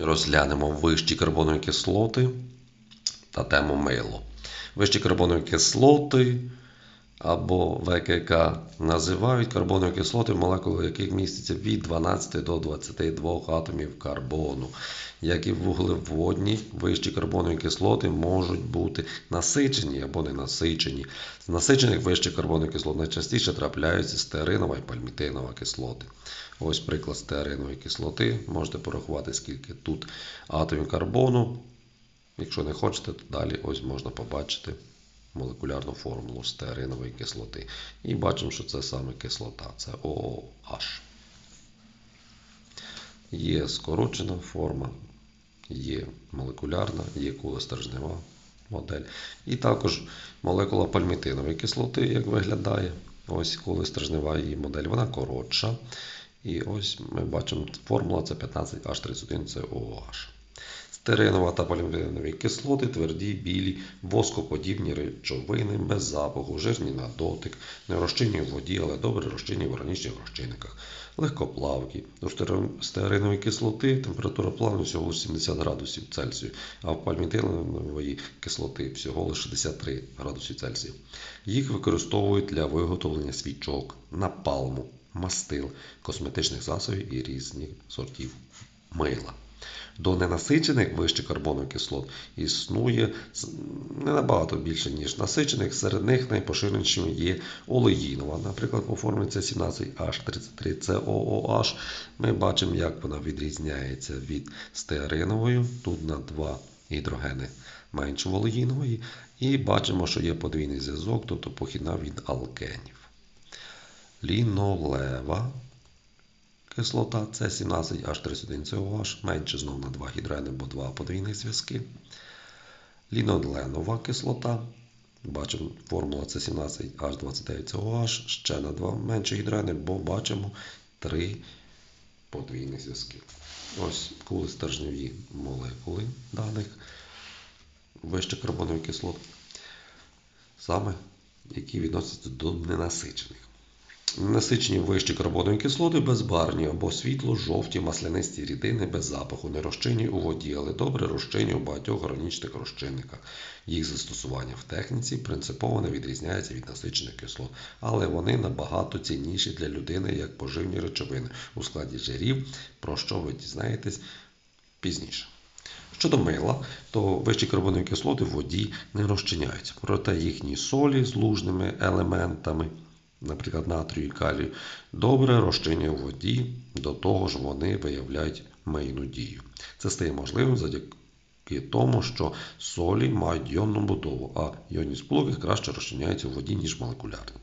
Розглянемо вищі карбонові кислоти та тему мило. Вищі карбонові кислоти або ВКК називають карбонові кислоти, молекули яких містяться від 12 до 22 атомів карбону. Як і вуглеводні, вищі карбонові кислоти можуть бути насичені або ненасичені. З насичених вищих карбонових кислот найчастіше трапляються стеаринова і пальмітинова кислоти. Ось приклад стеаринової кислоти. Можете порахувати, скільки тут атомів карбону. Якщо не хочете, то далі ось можна побачити молекулярну формулу стеаринової кислоти. І бачимо, що це саме кислота, це OOH. Є скорочена форма, є молекулярна, є кулестержнева модель. І також молекула пальмітинової кислоти, як виглядає. Ось кулестержнева її модель, вона коротша. І ось ми бачимо, формула це 15H31, це OH. Стеринова та полімернові кислоти, тверді, білі, воскоподібні речовини, без запаху, жирні на дотик, не розчинні в воді, але добре розчинні в органічних розчинниках, легкоплавкі. У стеринової кислоти температура плавлення всього 70 градусів Цельсію, а в пальмітинової кислоти всього лише 63 градуси Цельсію. Їх використовують для виготовлення свічок, напалму, мастил, косметичних засобів і різних сортів мила. До ненасичених вищих карбонових кислот існує не набагато більше, ніж насичених. Серед них найпоширенішими є олеїнова. Наприклад, по формі це 17H33 COOH. Ми бачимо, як вона відрізняється від стеаринової. Тут на два гідрогени менше олеїнової. І бачимо, що є подвійний зв'язок, тобто похідна від алкенів. Лінолева кислота це 17H31COH, менше знову на 2 гідрогени, бо 2 подвійних зв'язки. Лінодленова кислота. Бачимо, формула це 17H29COH, ще на 2 менше гідрогени, бо бачимо 3 подвійних зв'язки. Ось кулестержневі молекули даних вищих карбонових кислот, саме які відносяться до ненасичених. Насичені вищі карбонові кислоти безбарні або світло-жовті маслянисті рідини без запаху, не розчинні у воді, але добре розчинні у багатьох органічних розчинниках. Їх застосування в техніці принципово не відрізняється від насичених кислот, але вони набагато цінніші для людини як поживні речовини у складі жирів, про що ви дізнаєтесь пізніше. Щодо мила, то вищі карбонові кислоти в воді не розчиняються, проте їхні солі з лужними елементами наприклад, натрію і калію, добре розчинює в воді, до того ж вони виявляють мийну дію. Це стає можливим завдяки тому, що солі мають йонну будову, а йонні сполуки краще розчиняються в воді, ніж молекулярні.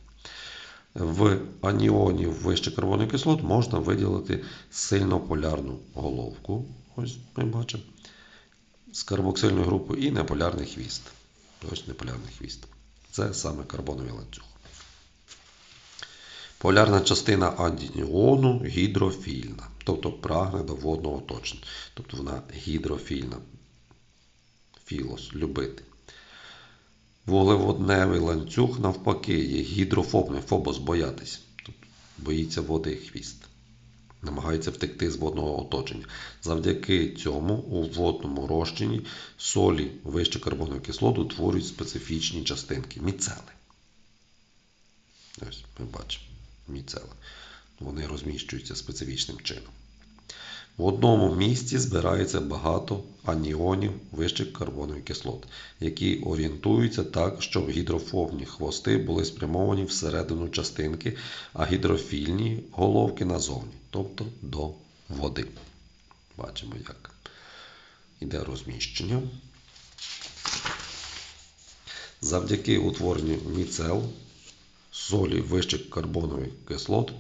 В аніонів вище карбонових кислот можна виділити сильнополярну головку. Ось ми бачимо. З карбоксильною групою і неполярний хвіст. Ось неполярний хвіст. Це саме карбоновий ланцюг. Полярна частина аніону гідрофільна, тобто прагне до водного оточення. Тобто вона гідрофільна. Філос любити. Вуглеводневий ланцюг, навпаки, є гідрофобний, фобос боятись. Тобто боїться води хвіст. Намагається втекти з водного оточення. Завдяки цьому у водному розчині солі вище карбонової кислоти утворюють специфічні частинки міцели. Ось ми бачимо міцели. Вони розміщуються специфічним чином. В одному місці збирається багато аніонів вищих карбонових кислот, які орієнтуються так, щоб гідрофобні хвости були спрямовані всередину частинки, а гідрофільні головки назовні, тобто до води. Бачимо, як йде розміщення. Завдяки утворенню міцел солі вищих карбонових кислот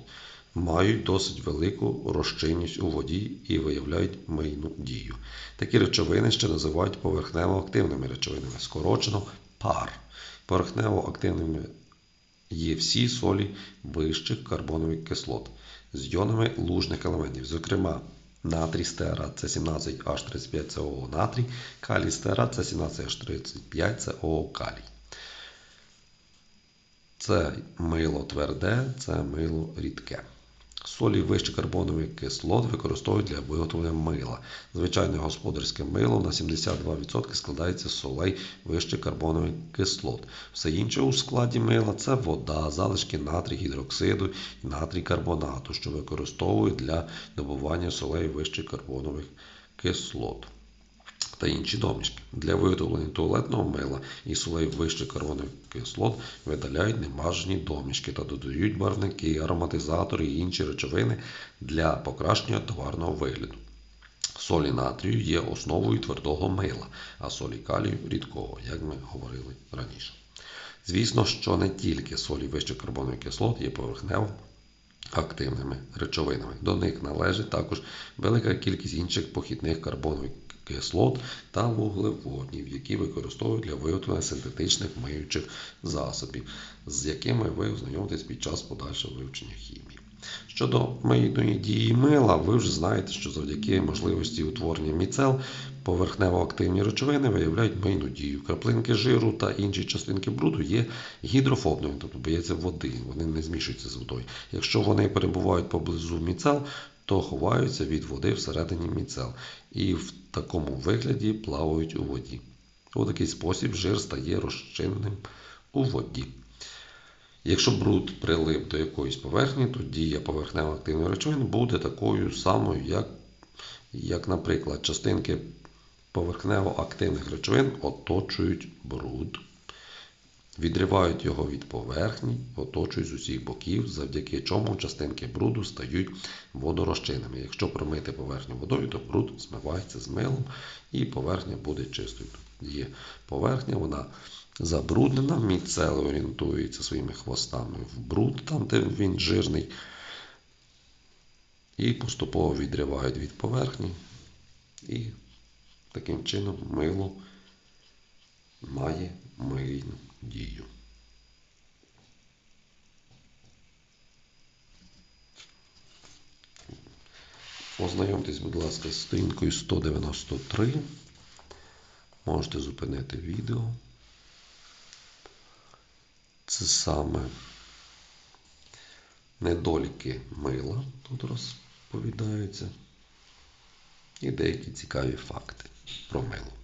мають досить велику розчинність у воді і виявляють мийну дію. Такі речовини ще називають поверхнево-активними речовинами, скорочено пар. Поверхнево-активними є всі солі вищих карбонових кислот з йонами лужних елементів, зокрема. Натрій стеарат це 17H35COO натрій, калій стеарат це 17H35COO калій. Це мило тверде, це мило рідке. Солі вище карбонових кислот використовують для виготовлення мила. Звичайне господарське мило на 72% складається з солей вище карбонових кислот. Все інше у складі мила це вода, залишки натрій гідроксиду і натрій карбонату, що використовують для добування солей вище карбонових кислот та інші домішки. Для виготовлення туалетного мила і солей вище карбонових кислот видаляють немажені домішки та додають барвники, ароматизатори і інші речовини для покращення товарного вигляду. Солі натрію є основою твердого мила, а солі калію рідкого, як ми говорили раніше. Звісно, що не тільки солі вище карбонових кислот є поверхнево активними речовинами. До них належить також велика кількість інших похідних карбонових кислот та вуглеводнів, які використовують для виготовлення синтетичних миючих засобів, з якими ви ознайомитесь під час подальшого вивчення хімії. Щодо мийної дії мила, ви вже знаєте, що завдяки можливості утворення міцел поверхнево-активні речовини виявляють мийну дію. Краплинки жиру та інші частинки бруду є гідрофобними, тобто бояться води, вони не змішуються з водою. Якщо вони перебувають поблизу міцел, то ховаються від води всередині міцел і в такому вигляді плавають у воді. У такий спосіб жир стає розчинним у воді. Якщо бруд прилип до якоїсь поверхні, то дія поверхнево-активних речовин буде такою самою, як, як наприклад, частинки поверхнево-активних речовин оточують бруд, відривають його від поверхні, оточують з усіх боків, завдяки чому частинки бруду стають водорозчинними. Якщо промити поверхню водою, то бруд змивається з милом і поверхня буде чистою. Є поверхня, вона забруднена, міцели орієнтуються своїми хвостами в бруд, там де він жирний, і поступово відривають від поверхні. І таким чином мило має мильну дію. Ознайомтесь, будь ласка, з сторінкою 193. Можете зупинити відео. Це саме недоліки мила тут розповідаються. І деякі цікаві факти про мило.